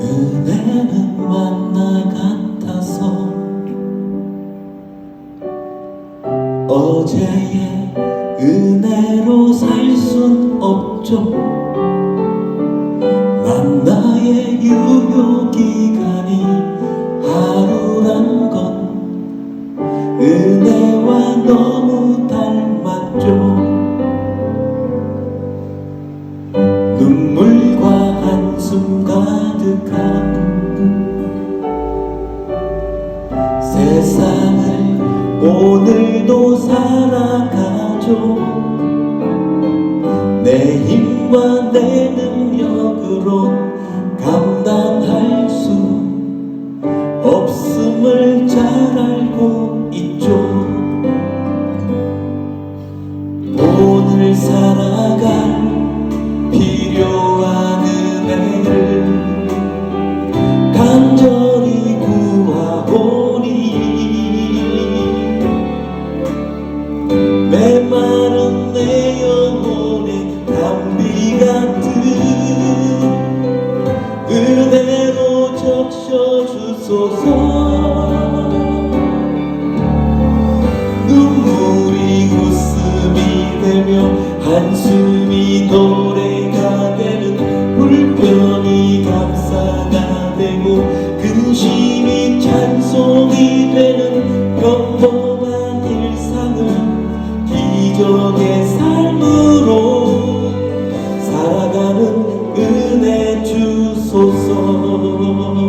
은혜는 만나 같아서 어제의 은혜로 살 순 없죠. 만나의 유효 기간이 하루란 건 은혜와 너무 오늘도 살아가죠. 내 힘과 내 능력으로 감당할 수 없음을 잘 알고 있죠. 오늘 살아 주소서. 눈물이 웃음이 되며 한숨이 노래가 되는 불편이 감사가 되고 근심이 찬송이 되는 평범한 일상을 기적의 삶으로 살아가는 은혜 주소서.